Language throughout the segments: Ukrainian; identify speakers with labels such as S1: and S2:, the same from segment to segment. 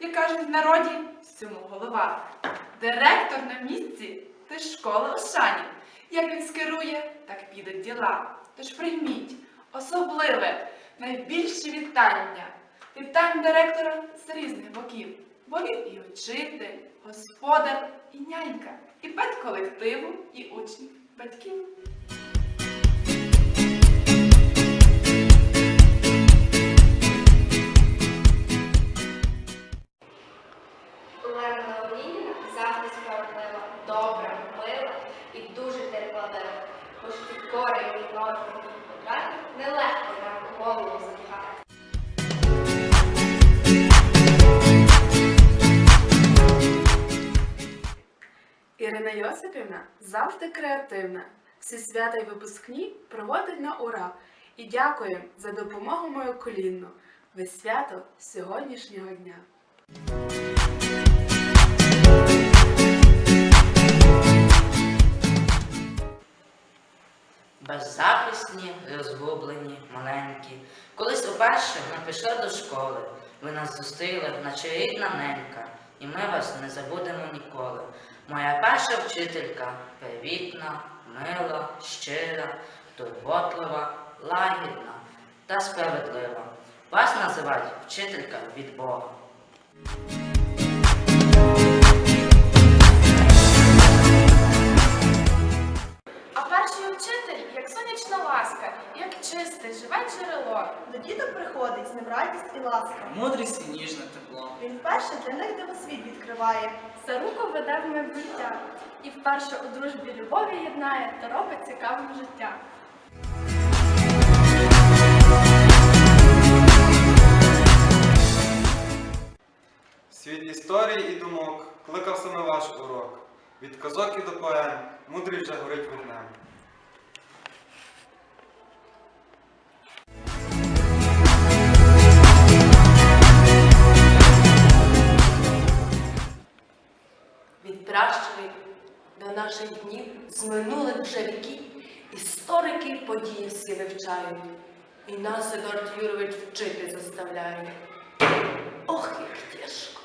S1: Як кажуть в народі, всьому голова. Директор на місці, ти школа у шані. Як він скерує, так підуть діла. Тож прийміть особливе, найбільше вітання. Вітаємо директора з різних боків. Бо він і учитель, господар, і нянька, і педколективу, і учнів, батьків.
S2: Нелегко нам голову запхати.
S3: Ірина Йосипівна завжди креативна. Всі свята й випускні проводить на ура. І дякую за допомогу мою колінну. Ви свято сьогоднішнього дня.
S4: Беззахисні, розгублені, маленькі. Колись уперше ми пішли до школи. Ви нас зустріли, наче рідна ненька, і ми вас не забудемо ніколи. Моя перша вчителька привітна, мила, щира, турботлива, лагідна та справедлива. Вас називають вчителька від Бога.
S5: Радість і ласка.
S6: Мудрість і ніжне тепло.
S5: Він вперше для них дивосвіт відкриває.
S7: За руку веде в майбуття. І вперше у дружбі любові єднає та робить цікавим життя.
S8: Світ історії і думок кликав саме ваш урок. Від казок і до поем мудрість вже горить вогнем.
S9: Наших днів з минулих вже віків історики події всі вивчають. І нас Едуард Юрович вчити заставляє. Ох, як тяжко.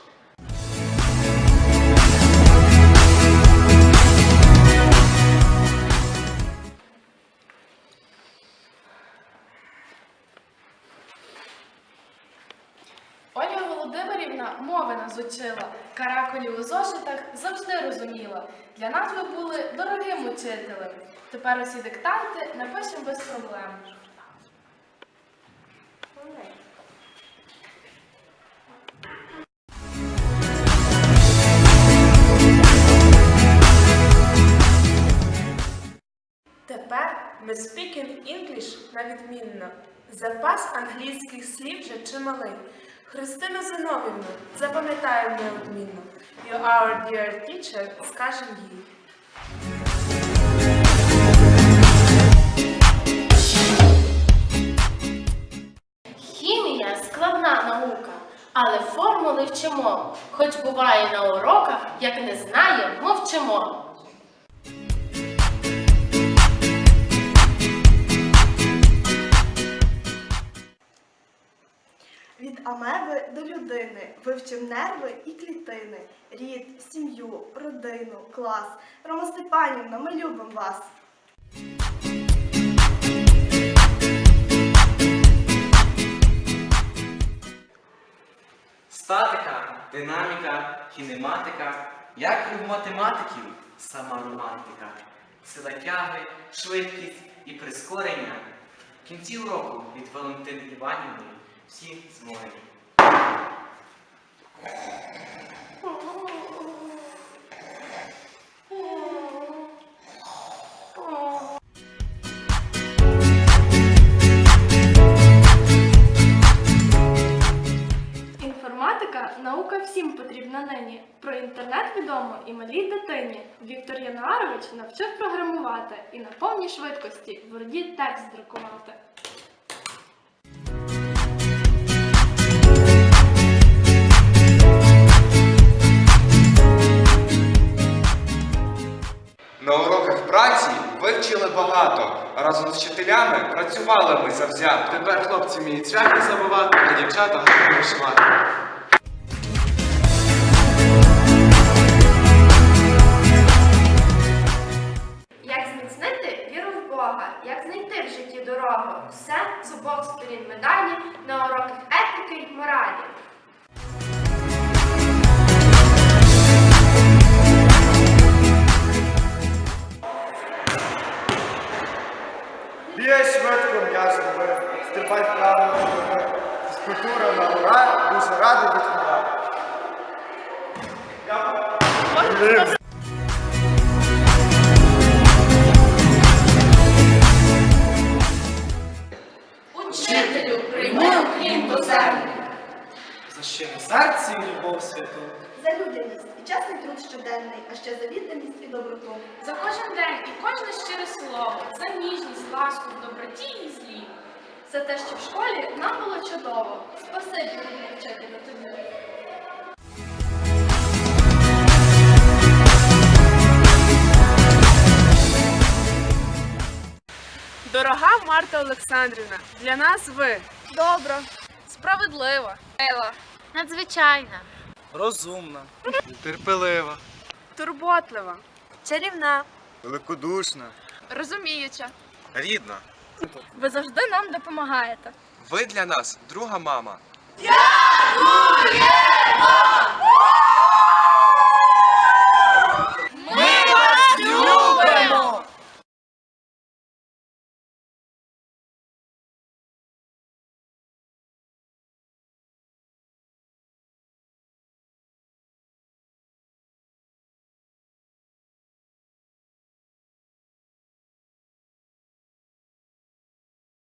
S10: Ольга Володимирівна мови нас учила, каракулі у зошитах завжди розуміла. Для нас ви були дорогим учителем. Тепер усі диктанти напишемо без проблем.
S3: Тепер ми speaking English на відмінно. Запас англійських слів вже чималий. Христина Зиновівна, запам'ятаємо неодмінно. You our dear teacher, скажем їй.
S9: Хімія складна наука, але формули вчимо. Хоч буває на уроках, як не знає, мовчимо.
S5: Амеби до людини вивчив нерви і клітини, рід, сім'ю, родину, клас. Рома Степанівна, ми любимо вас.
S11: Статика, динаміка, кінематика, як і в математиків, сама романтика. Сила тяги, швидкість і прискорення. В кінці уроку від Валентини Іванівни всі.
S7: Інформатика наука всім потрібна нині. Про інтернет відомо і малій дитині. Віктор Януарович навчив програмувати і на повній швидкості в Word текст друкувати.
S8: вчителями працювали ми завзято. Тепер хлопці вміють цвяхи забувати, а дівчата гарно вишивати.
S2: Як зміцнити віру в Бога, як знайти в житті дорогу? Все з обох сторін медалі на уроках етики й моралі.
S8: Весь в этом ясного, стрипать правду, физкультура на ура, буду рады быть в
S12: Я...
S5: щоденний, а ще за відданість і доброту. За кожен день і кожне щире
S7: слово, за ніжність, ласку в доброті і злі. За те, що в школі нам було чудово. Спасибі, рідний вчителю тобі.
S3: Дорога Марта Олександрівна, для нас ви Добре. Справедлива. Ела.
S9: Надзвичайна.
S6: Розумна.
S8: Терпелива,
S3: турботлива, чарівна,
S8: великодушна. Розуміюча. Рідна,
S7: Ви завжди нам допомагаєте.
S8: ви для нас друга мама. Дякуємо!